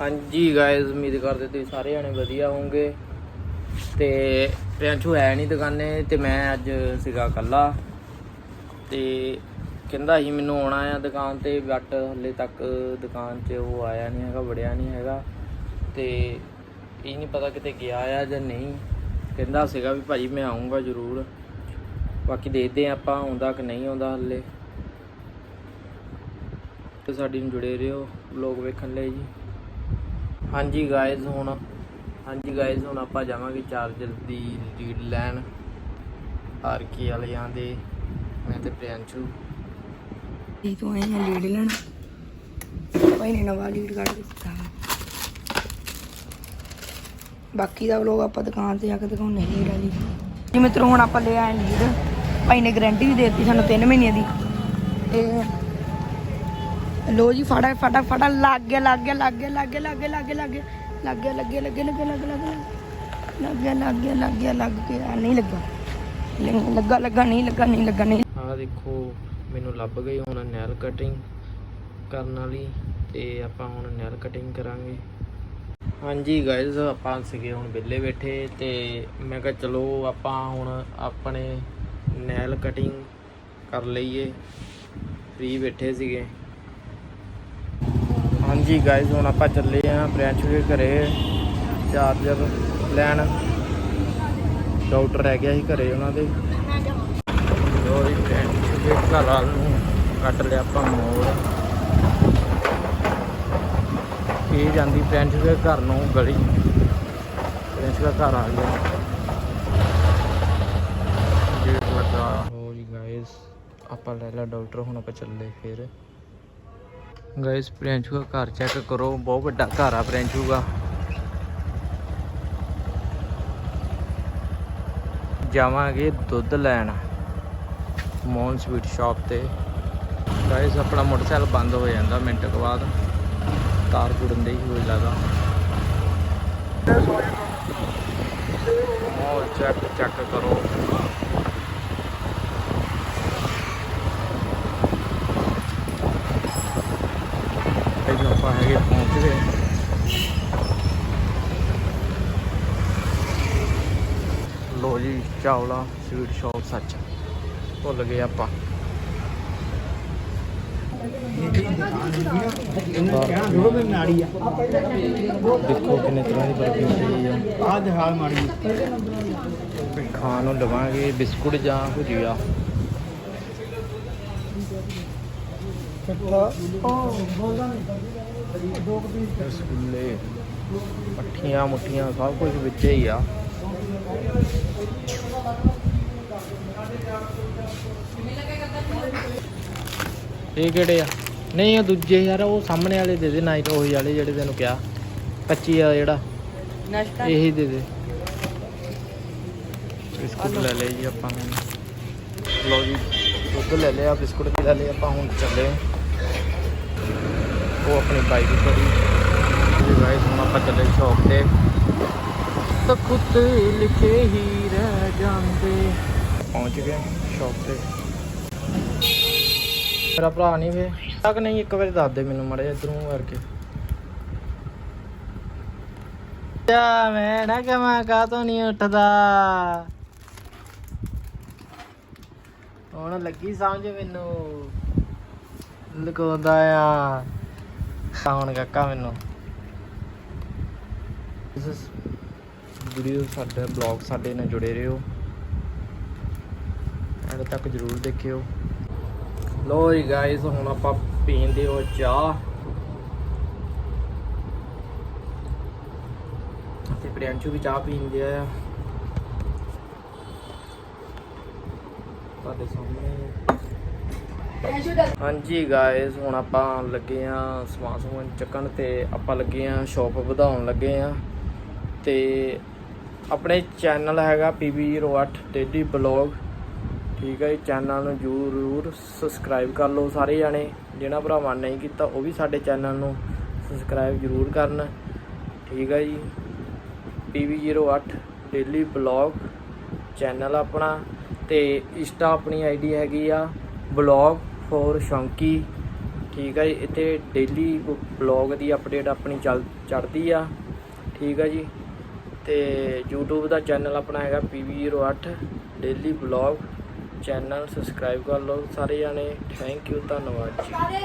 ਹਾਂਜੀ ਗਾਇਜ਼ ਉਮੀਦ ਕਰਦੇ ਤੁਸੀਂ ਸਾਰੇ ਜਣੇ ਵਧੀਆ ਹੋਵੋਗੇ। ਤੇ ਪ੍ਰਿਆੰਸ਼ੂ ਹੈ ਨਹੀਂ ਦੁਕਾਨੇ, ਤੇ ਮੈਂ ਅੱਜ ਸੀਗਾ ਕੱਲਾ ਤੇ ਕਹਿੰਦਾ ਸੀ ਮੈਨੂੰ ਆਉਣਾ ਆ ਦੁਕਾਨ ਤੇ ਬਟ ਹਲੇ ਤੱਕ ਦੁਕਾਨ 'ਚ ਉਹ ਆਇਆ ਨਹੀਂ ਹੈਗਾ, ਵੜਿਆ ਨਹੀਂ ਹੈਗਾ। ਤੇ ਇਹ ਨਹੀਂ ਪਤਾ ਕਿਤੇ ਗਿਆ ਆ ਜਾਂ ਨਹੀਂ। ਕਹਿੰਦਾ ਸੀਗਾ ਵੀ ਭਾਜੀ ਮੈਂ ਆਉਂਗਾ ਜ਼ਰੂਰ। ਬਾਕੀ ਦੇਖਦੇ ਆ ਆਪਾਂ ਆਉਂਦਾ ਕਿ ਨਹੀਂ ਆਉਂਦਾ ਹਲੇ। ਤੇ ਸਾਡੀ ਨੂੰ ਜੁੜੇ ਰਹੋ ਲੋਕ ਵੇਖਣ ਲਈ ਜੀ। ਹਾਂਜੀ ਗਾਇਜ਼ ਹੁਣ ਹਾਂਜੀ ਗਾਇਜ਼ ਹੁਣ ਆਪਾਂ ਜਾਵਾਂਗੇ ਚਾਰਜਰ ਦੀ ਲੀਡ ਲੈਣ। ਆਰ ਕੇ ਵਾਲਿਆਂ ਦੇ। ਮੈਂ ਤੇ ਪ੍ਰਿਆੰਸ਼ੂ। ਇਹ ਤੋਂ ਆਏ ਹਾਂ ਲੀਡ ਲੈਣ। ਭਾਈ ਨੇ ਨਵਾਂ ਲੀਡ ਕੱਢ ਦਿੱਤਾ। ਬਾਕੀ ਦਾ ਵਲੋਗ ਆਪਾਂ ਦੁਕਾਨ ਤੇ ਜਾ ਕੇ ਦਿਖਾਉਣੇ ਲੀਡ ਵਾਲੀ। ਜੀ ਮਿੱਤਰੋ ਹੁਣ ਆਪਾਂ ਲੈ ਆਏ ਲੀਡ ਭਾਈ ਨੇ ਗਾਰੰਟੀ ਵੀ ਦੇ ਦਿੱਤੀ ਸਾਨੂੰ 3 ਮਹੀਨੇ ਦੀ। ਤੇ ਲੋ ਜੀ ਫੜਾ ਫਟਾ ਫਟਾ ਲੱਗ ਗਿਆ ਲੱਗ ਗਿਆ ਲੱਗ ਗਿਆ ਲੱਗ ਗਿਆ ਲੱਗ ਗਿਆ ਲੱਗ ਗਿਆ ਲੱਗ ਗਿਆ ਲੱਗ ਗਿਆ ਲੱਗ ਗਿਆ ਲੱਗ ਗਿਆ ਲੱਗ ਗਿਆ ਲੱਗ ਗਿਆ ਲੱਗ ਗਿਆ ਲੱਗ ਗਿਆ ਨਹੀਂ ਲੱਗਾ ਲੱਗਾ ਲੱਗਾ ਨਹੀਂ ਲੱਗਾ ਨਹੀਂ ਲੱਗਾ ਨਹੀਂ ਆਹ ਦੇਖੋ ਮੈਨੂੰ ਲੱਭ ਗਈ ਹੁਣ ਨੈਲ ਕਟਿੰਗ ਕਰਨ ਵਾਲੀ ਤੇ ਆਪਾਂ ਹੁਣ ਨੈਲ ਕਟਿੰਗ ਕਰਾਂਗੇ ਹਾਂਜੀ ਗਾਇਜ਼ ਆਪਾਂ ਸੀਗੇ ਹੁਣ ਵਿਹਲੇ ਬੈਠੇ ਤੇ ਮੈਂ ਕਿਹਾ ਚਲੋ ਆਪਾਂ ਹੁਣ ਆਪਣੇ ਨੈਲ ਕਟਿੰਗ ਕਰ ਲਈਏ ਫ੍ਰੀ ਬੈਠੇ ਸੀਗੇ ਹਾਂਜੀ ਗਾਇਜ਼ ਹੁਣ ਆਪਾਂ ਚੱਲੇ ਆਂ ਪ੍ਰਿਆੰਸ਼ੂ ਦੇ ਘਰੇ। ਚਾਰਜਰ ਲੈਣ। ਡਾਕਟਰ ਰਹਿ ਗਿਆ ਸੀ ਘਰੇ ਉਹਨਾਂ ਦੇ। ਲੋਰੀ ਪ੍ਰਿਆੰਸ਼ੂ ਦੇ ਘਰ ਵਾਲ ਨੂੰ ਕੱਟ ਲਿਆ ਆਪਾਂ ਮੋੜ। ਇਹ ਜਾਂਦੀ ਪ੍ਰਿਆੰਸ਼ੂ ਦੇ ਘਰ ਨੂੰ ਗਲੀ। ਪ੍ਰਿਆੰਸ਼ੂ ਦਾ ਘਰ ਆ ਗਿਆ। ਗੇਟ ਲੱਗਾ। ਹੋ ਜੀ ਗਾਇਸ ਆਪਾਂ ਲੈ ਲਿਆ ਡਾਕਟਰ, ਹੁਣ ਆਪਾਂ ਚੱਲੇ ਫਿਰ। ਗਾਇਸ ਪ੍ਰਿਆੰਸ਼ੂ ਦਾ ਘਰ ਚੈੱਕ ਕਰੋ, ਬਹੁਤ ਵੱਡਾ ਘਰ ਆ ਪ੍ਰਿਆੰਸ਼ੂ ਦਾ ਜਾਵਾਂਗੇ ਦੁੱਧ ਲੈਣ, ਮੋਹਨ ਸਵੀਟ ਸ਼ਾਪ ਤੇ। ਗਾਇਸ, ਆਪਣਾ ਮੋਟਰਸਾਈਕਲ ਬੰਦ ਹੋ ਜਾਂਦਾ ਮਿੰਟ ਕੁ ਬਾਅਦ। ਤਾਰ ਜੁੜਨ ਦੇ ਹੀ ਹੋਈ ਲੱਗਾ ਉਹ ਚੈੱਕ ਚੈੱਕ ਕਰੋ। ਇਹ ਜੋ ਆਪਾਂ ਹੈਗੇ ਪਹੁੰਚ ਗਏ ਲੋ ਜੀ ਚਾਵਲਾ ਸਵੀਟ ਸ਼ਾਪ ਸੱਚ। ਭੁੱਲ ਗਏ ਆਪਾਂ। ਦੇਖੋ ਕਿੰਨੇ ਤਰ੍ਹਾਂ ਦੀ ਬਰਫੀ ਪਈ ਆ ਆਹ ਮਾੜੀ ਫਿਰ ਖਾਣ ਨੂੰ ਲਵਾਂਗੇ ਬਿਸਕੁਟ ਜਾਂ ਭੁਜੀਆ। ਰਸਗੁੱਲੇ ਮੱਠੀਆਂ ਮੁੱਠੀਆਂ ਸਭ ਕੁਝ ਵਿੱਚ ਹੀ ਆ। ਇਹ ਕਿਹੜੇ ਆ? ਨਹੀਂ ਉਹ ਦੂਜੇ ਯਾਰ ਉਹ ਸਾਹਮਣੇ ਵਾਲੇ ਦੇ ਦੇ ਨਾਈਟ ਉਹੀ ਵਾਲੇ ਜਿਹੜੇ ਤੈਨੂੰ ਕਿਹਾ। 25 ਆ ਜਿਹੜਾ ਨਾਸ਼ਤਾ। ਇਹੀ ਦੇ ਦੇ। ਬਿਸਕੁਟ ਲੈ ਲਏ ਜੀ ਆਪਾਂ ਲਓ ਜੀ ਦੁੱਧ ਲੈ ਲਿਆ ਬਿਸਕੁਟ ਵੀ ਲੈ ਲਏ ਆਪਾਂ ਹੁਣ ਚੱਲੇ। ਉਹ ਆਪਣੀ ਬਾਈਕ ਖੜੀ। ਜੀ ਗਾਇਸ ਹੁਣ ਆਪਾਂ ਚੱਲੇ ਸ਼ੌਪ ਤੇ। ਤਖਤ ਲਿਖੇ ਹੀ ਰਹਿ ਜਾਂਦੇ। ਪਹੁੰਚ ਗਏ ਸ਼ੌਪ ਤੇ। ਮੇਰਾ ਭਰਾ ਨਹੀਂ ਵੇ। ਤੱਕ ਨਹੀਂ ਇੱਕ ਵਾਰੀ ਦੱਸ ਦੇ ਮੈਨੂੰ ਮੜੇ ਇਧਰੋਂ ਕਰਕੇ। ਜਾ ਮੈਂ ਨਾ ਕਮਾ ਕਾ ਤੋਂ ਨਹੀਂ ਉੱਠਦਾ। ਹੁਣ ਲੱਗੀ ਸਮਝ ਮੈਨੂੰ। ਲਗਾਉਂਦਾ ਆ। ਹੁਣ ਕਾਕਾ ਮੈਨੂੰ। ਇਸ ਵੀਡੀਓ ਸਾਡੇ ਬਲੌਗ ਸਾਡੇ ਨਾਲ ਜੁੜੇ ਰਹੋ। ਐਂਡ ਤੱਕ ਜਰੂਰ ਦੇਖਿਓ। ਲੋ ਜੀ ਗਾਇਸ ਹੁਣ ਆਪਾਂ ਪੀਂਦੇ ਹੋ ਚਾਹ। ਤੇ ਪ੍ਰਿਆੰਸ਼ੂ ਵੀ ਚਾਹ ਪੀਂਦੇ ਆ। ਤੁਹਾਡੇ ਸਾਹਮਣੇ। ਹਾਂਜੀ ਗਾਇਸ ਹੁਣ ਆਪਾਂ ਲੱਗੇ ਆ ਸਮਾਨ ਸਮੂਨ ਚੱਕਣ ਤੇ ਆਪਾਂ ਲੱਗੇ ਆ ਸ਼ਾਪ ਵਧਾਉਣ ਲੱਗੇ ਆ ਤੇ ਆਪਣੇ ਚੈਨਲ ਹੈਗਾ PB08 ਡੇਲੀ ਬਲੌਗ ਠੀਕ ਹੈ ਜੀ ਚੈਨਲ ਨੂੰ ਜ਼ਰੂਰ ਸਬਸਕ੍ਰਾਈਬ ਕਰ ਲਓ ਸਾਰੇ ਜਾਣੇ, ਜਿਹਨਾਂ ਭਰਾਵਾਂ ਨੇ ਨਹੀਂ ਕੀਤਾ ਉਹ ਵੀ ਸਾਡੇ ਚੈਨਲ ਨੂੰ ਸਬਸਕ੍ਰਾਈਬ ਜ਼ਰੂਰ ਕਰਨ। ਠੀਕ ਹੈ ਜੀ PB08 ਡੇਲੀ ਬਲੌਗ ਚੈਨਲ ਆਪਣਾ। ਤੇ ਇੰਸਟਾ ਆਪਣੀ ਆਈਡੀ ਹੈਗੀ ਆ ਬਲੌਗ ਫੋਰ ਸ਼ੌਂਕੀ ਠੀਕ ਆ ਜੀ, ਇੱਥੇ ਡੇਲੀ ਬਲੌਗ ਦੀ ਅਪਡੇਟ ਆਪਣੀ ਚੱਲ ਚੜਦੀ ਆ। ਠੀਕ ਆ ਜੀ, ਤੇ YouTube ਦਾ ਚੈਨਲ ਆਪਣਾ ਹੈਗਾ PV08 daily blog channel subscribe ਕਰ ਲਓ ਸਾਰੇ ਜਾਣੇ। ਥੈਂਕ ਯੂ ਧੰਨਵਾਦ ਜੀ।